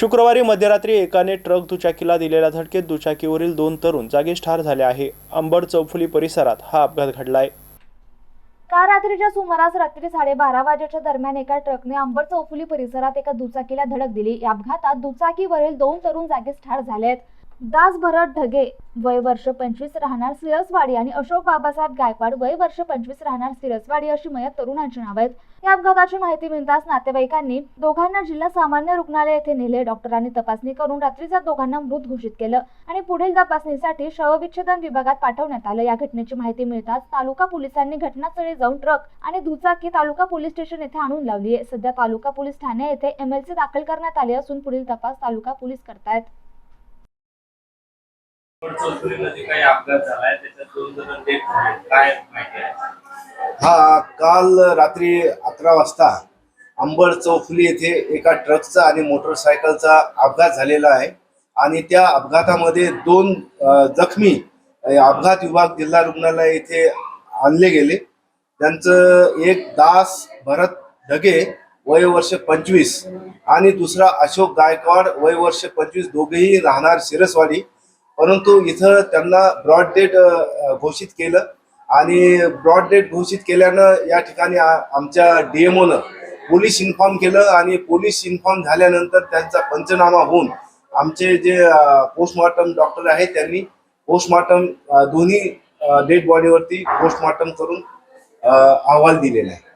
शुक्रवारी मध्यरात्री एकाने ट्रक दुचाकीला दिलेल्या धडकेत दुचाकीवरील दोन तरुण जागीच ठार झाले आहे. अंबड चौफुली परिसरात हा अपघात घडलाय. काल रात्रीच्या सुमारास रात्री साडेबारा वाजेच्या दरम्यान एका ट्रकने अंबड चौफुली परिसरात एका दुचाकीला धडक दिली. या अपघातात दुचाकीवरील दोन तरुण जागीच ठार झाले आहेत. दास भरत ढगे वय वर्ष पंचवीस राहणार सिरसवाडी आणि अशोक बाबासाहेब गायकवाड वय वर्ष पंचवीस राहणार सिरसवाडी अशी मयत तरुणांची नाव आहेत. या अपघाताची माहिती मिळताच नातेवाईकांनी दोघांना जिल्हा सामान्य रुग्णालय येथे नेले. डॉक्टरांनी तपासणी करून रात्रीचा दोघांना मृत घोषित केलं आणि पुढील तपासणीसाठी शवविच्छेदन विभागात पाठवण्यात आलं. या घटनेची माहिती मिळताच तालुका पोलिसांनी घटनास्थळी जाऊन ट्रक आणि दुचाकी तालुका पोलीस स्टेशन येथे आणून लावली आहे. सध्या तालुका पोलीस ठाणे येथे एमएलसी दाखल करण्यात आले असून पुढील तपास तालुका पोलीस करतायत. काही अपघात झालाय त्याच्यात दोन जण काय माहिती आहे? हा काल रात्री अकरा वाजता अंबड चौफुली येथे एका ट्रकचा आणि मोटरसायकलचा अपघात झालेला आहे. आणि त्या अपघातामध्ये दोन जखमी अपघात विभाग जिल्हा रुग्णालय येथे आणले गेले. त्यांचं एक दास भरत ढगे वय वर्ष पंचवीस आणि दुसरा अशोक गायकवाड वय वर्ष पंचवीस दोघेही राहणार शिरसवाडी. परंतु इथं त्यांना ब्रॉड डेट घोषित केलं. आणि ब्रॉड डेट घोषित केल्यानं या ठिकाणी आमच्या डीएमओनं पोलीस इन्फॉर्म केलं आणि पोलीस इन्फॉर्म झाल्यानंतर त्यांचा पंचनामा होऊन आमचे जे पोस्टमॉर्टम डॉक्टर आहेत त्यांनी पोस्टमॉर्टम दोन्ही डेड बॉडीवरती पोस्टमॉर्टम करून अहवाल दिलेला आहे.